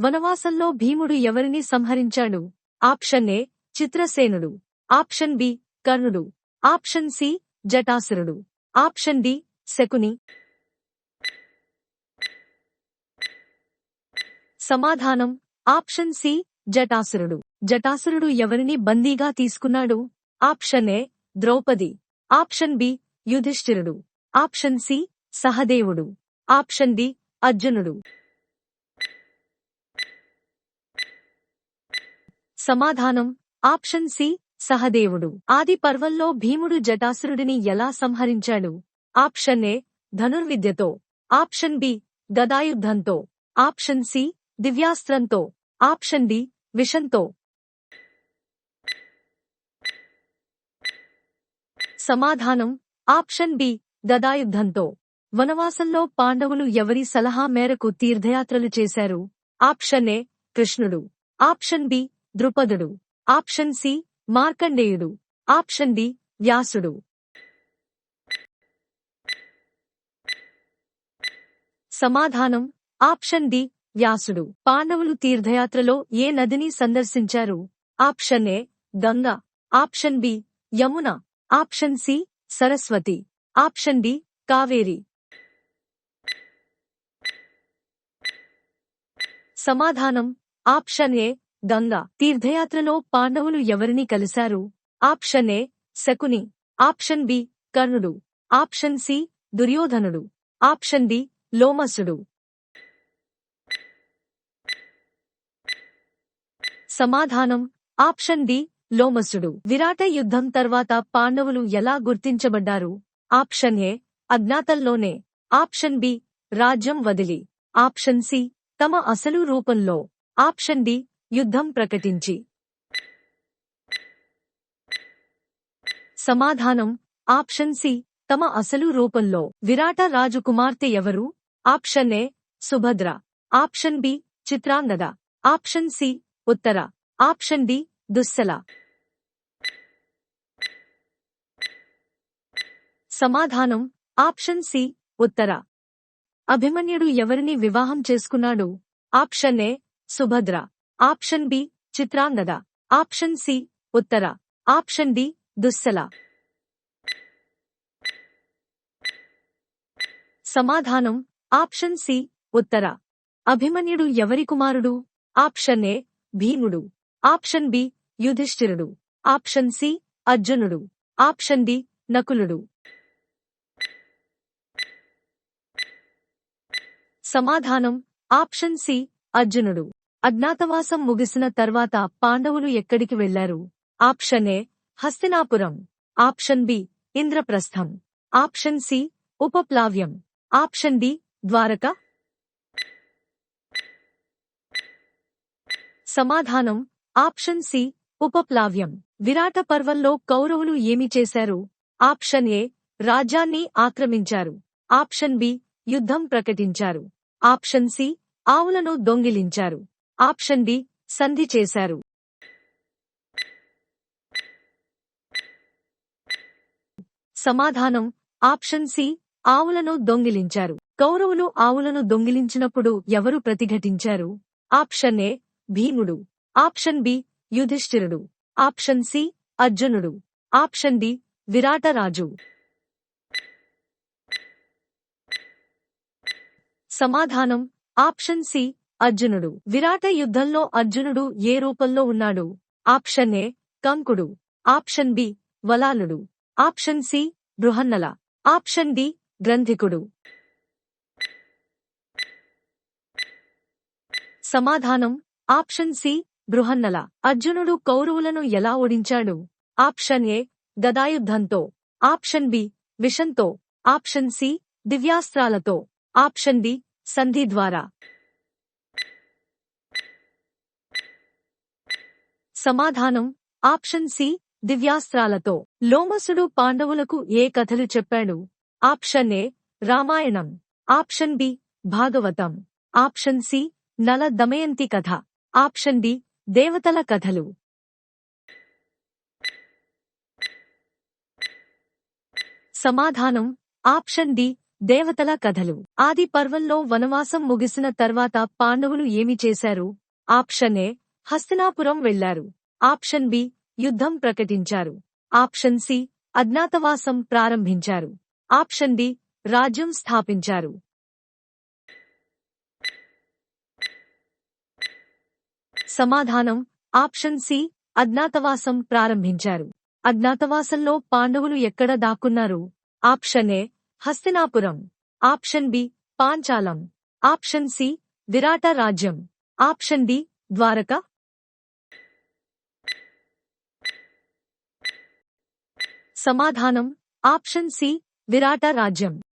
వనవాసంలో భీముడు ఎవరిని సంహరించాడు? ఆప్షన్ ఏ చిత్రసేనుడు. ఆప్షన్ బి కర్ణుడు. ఆప్షన్ సి జటాసురుడు. Option D Shakuni. సమాధానం ఆప్షన్ సి జటాసురుడు. జటాసురుడు ఎవరిని బందీగా తీసుకున్నాడు? Option A Draupadi. Option B యుధిష్ఠిరుడు. ఆప్షన్ సి సహదేవుడు. ఆప్షన్ డి అర్జునుడు. సమాధానం. ఆప్షన్ సి సహదేవుడు. ఆది పర్వంలో భీముడు జటాసురుడిని ఎలా సంహరించాడు? ఆప్షన్ ఏ ధనుర్విద్యతో. ఆప్షన్ బి గదాయుద్ధంతో. ఆప్షన్ సి దివ్యాస్త్రంతో. ఆప్షన్ డి విషంతో. సమాధానం. ఆప్షన్ బి గదాయుద్ధంతో. వనవాసంలో పాండవులు ఎవరి సలహా మేరకు తీర్థయాత్రలు చేశారు? ఆప్షన్ ఏ కృష్ణుడు. ఆప్షన్ బి ద్రుపదుడు. ఆప్షన్ సి మార్కండేయుడు. ఆప్షన్ డి వ్యాసుడు. సమాధానం ఆప్షన్ డి వ్యాసుడు. పాండవులు తీర్థయాత్రలో ఏ నదిని సందర్శించారు? Option A Ganga. Option B Yamuna. Option C Saraswati. Option D Kaveri. సమాధానం ఆప్షన్ ఏ గంగా తీర్థయాత్రలో పాండవులు ఎవరిని కలిశారు? Option A Shakuni. Option B కర్ణుడు. ఆప్షన్ సి దుర్యోధనుడు. ఆప్షన్ డి లోమసుడు. సమాధానం ఆప్షన్ డి లోమసుడు. విరాట యుద్ధం తర్వాత పాండవులు ఎలా గుర్తించబడ్డారు? ఆప్షన్ ఏ అజ్ఞాతంలోనే. ఆప్షన్ బి రాజ్యం వదిలి. ఆప్షన్ సి తమ అసలు రూపంలో. ఆప్షన్ డి యుద్ధం ప్రకటించి. సమాధానం ఆప్షన్ సి తమ అసలు రూపంలో. విరాట రాజు కుమార్తె ఎవరు? Option A Subhadra. Option B Chitrangada. Option C Uttara. Option D Dussala. సమాధానం ఆప్షన్ సి ఉత్తర. అభిమన్యుడు ఎవరిని వివాహం చేసుకున్నాడు? Option A Subhadra. Option B Chitrangada. Option C Uttara. Option D Dussala. సమాధానం ఆప్షన్ సి ఉత్తర. అభిమన్యుడు ఎవరి కుమారుడు? ఆప్షన్ ఏ భీముడు. ఆప్షన్ బి యుధిష్ఠిరుడు. ఆప్షన్ సి అర్జునుడు. ఆప్షన్ డి నకులుడు. సమాధానం ఆప్షన్ సి అర్జునుడు. అజ్ఞాతవాసం ముగిసిన తర్వాత పాండవులు ఎక్కడికి వెళ్ళారు option A Hastinapuram. Option B Indraprastham. Option C Upaplavyam. Option D Dwaraka. సమాధానం ఆప్షన్ సి ఉపప్లావ్యం. విరాట పర్వంలో కౌరవులు ఏమి చేశారు? ఆప్షన్ ఏ రాజ్యాన్ని ఆక్రమించారు. ఆప్షన్ బి యుద్ధం ప్రకటించారు. ఆప్షన్ సి ఆవులను దొంగిలించారు. ఆప్షన్ డి సంధి చేశారు. సమాధానం ఆప్షన్ సి ఆవులను దొంగిలించారు. కౌరవులు ఆవులను దొంగిలించినప్పుడు ఎవరు ప్రతిఘటించారు? ఆప్షన్ ఏ భీముడు. ఆప్షన్ బి యుధిష్ఠిరుడు. ఆప్షన్ సి అర్జునుడు. Option D Virataraju. సమాధానం ఆప్షన్ సి అర్జునుడు. విరాట యుద్ధంలో అర్జునుడు ఏ రూపంలో ఉన్నాడు? ఆప్షన్ ఏ కంకుడు. Option B వలాలుడు. Option C Brihannala. Option D గ్రంథికుడు. సమాధానం ఆప్షన్ సి బృహన్నల. అర్జునుడు కౌరవులను ఎలా ఓడించాడు? ఆప్షన్ ఏ గదాయుద్ధంతో. ఆప్షన్ బి విషంతో. ఆప్షన్ సి దివ్యాస్త్రాలతో. ఆప్షన్ డి సంధి ద్వారా. సమాధానం ఆప్షన్ సి దివ్యాస్త్రాలతో. లోమసుడు పాండవులకు ఏ కథలు చెప్పాడు? Option A Ramayanam. Option B Bhagavatam. Option C Nala Damayanti కథ. ఆప్షన్ డి దేవతల కథలు. సమాధానం ఆప్షన్ డి దేవతల కథలు. ఆది పర్వంలో వనవాసం ముగిసిన తర్వాత పాండవులు ఏమి చేశారు? ఆప్షన్ ఏ హస్తినాపురం వెళ్ళారు. ఆప్షన్ బి యుద్ధం ప్రకటించారు. ఆప్షన్ సి అజ్ఞాతవాసం ప్రారంభించారు. ఆప్షన్ డి రాజ్యం స్థాపించారు. సమాధానం ఆప్షన్ సి అజ్ఞాతవాసం ప్రారంభించారు. అజ్ఞాతవాసంలో పాండవులు ఎక్కడ దాక్కున్నారు? Option A Hastinapuram. Option B Panchalam. Option C Virata రాజ్యం. Option D Dwaraka. సమాధానం. ఆప్షన్ సి విరాట రాజ్యం.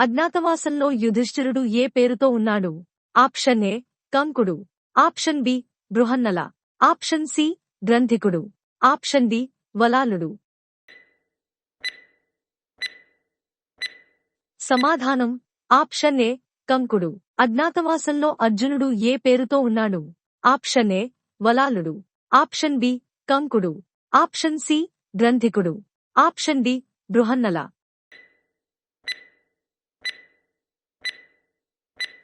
అజ్ఞాతవాసంలో యుధిష్ఠిరుడు ఏ పేరుతో ఉన్నాడు? Option A కంకుడు. Option B Brihannala. Option C గ్రంథికుడు. Option D వలాలుడు. సమాధానం. ఆప్షన్ ఏ కంకుడు. అజ్ఞాతవాసంలో అర్జునుడు ఏ పేరుతో ఉన్నాడు? ఆప్షన్ ఏ వలాలుడు. ఆప్షన్ బి కంకుడు. Option C గ్రంథికుడు. Option D Brihannala.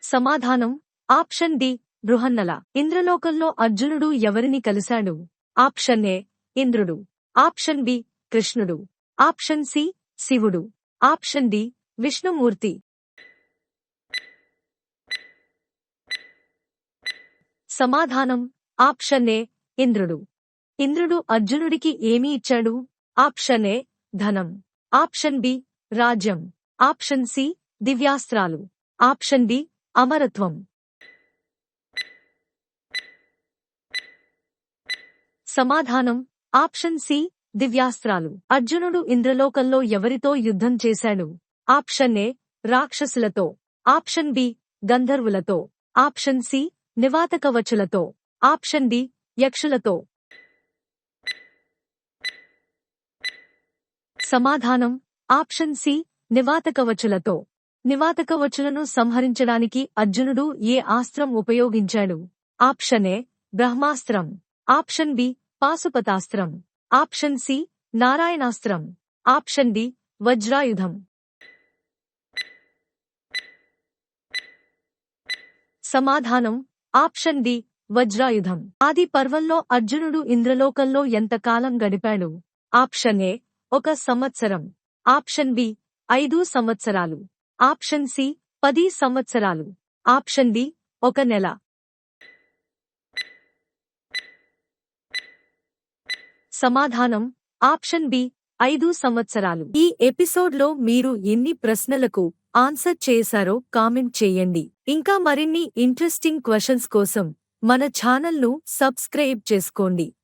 సమాధానం ఆప్షన్ డి బృహన్నల. ఇంద్రలోకంలో అర్జునుడు ఎవరిని కలిశాడు? ఆప్షన్ ఏ ఇంద్రుడు. ఆప్షన్ బి కృష్ణుడు. ఆప్షన్ సి శివుడు. Option D Vishnumurthy. సమాధానం ఆప్షన్ ఏ ఇంద్రుడు. ఇంద్రుడు అర్జునుడికి ఏమి ఇచ్చాడు? ఆప్షన్ ఏ ధనం. ఆప్షన్ బి రాజ్యం. ఆప్షన్ సి దివ్యాస్త్రాలు. ఆప్షన్ డి అమరత్వం. సమాధానం ఆప్షన్ సి దివ్యాస్త్రాలు. అర్జునుడు ఇంద్రలోకంలో ఎవరితో యుద్ధం చేశాడు? ఆప్షన్ ఏ రాక్షసులతో. ఆప్షన్ బి గంధర్వులతో. ఆప్షన్ సి నివాతకవచులతో. ఆప్షన్ డి యక్షులతో. సమాధానం. Option C నివాతకవచులతో. నివాతకవచులను సంహరించడానికి అర్జునుడు ఏ ఆస్త్రం ఉపయోగించాడు? ఆప్షన్ ఏ బ్రహ్మాస్త్రం. Option B పాశుపతాస్త్రం. Option C Narayanastram. Option D వజ్రాయుధం. సమాధానం. ఆప్షన్ డి వజ్రాయుధం. ఆది పర్వంలో అర్జునుడు ఇంద్రలోకంలో ఎంతకాలం గడిపాడు? ఆప్షన్ ఏ ఒక సంవత్సరం. ఆప్షన్ బి ఐదు సంవత్సరాలు. ఆప్షన్ సి పది సంవత్సరాలు. ఆప్షన్ డి ఒక నెల. సమాధానం ఆప్షన్ బి ఐదు సంవత్సరాలు. ఈ ఎపిసోడ్లో మీరు ఎన్ని ప్రశ్నలకు ఆన్సర్ చేశారో కామెంట్ చేయండి. ఇంకా మరిన్ని ఇంట్రెస్టింగ్ క్వశ్చన్స్ కోసం మన ఛానల్ను సబ్స్క్రైబ్ చేసుకోండి.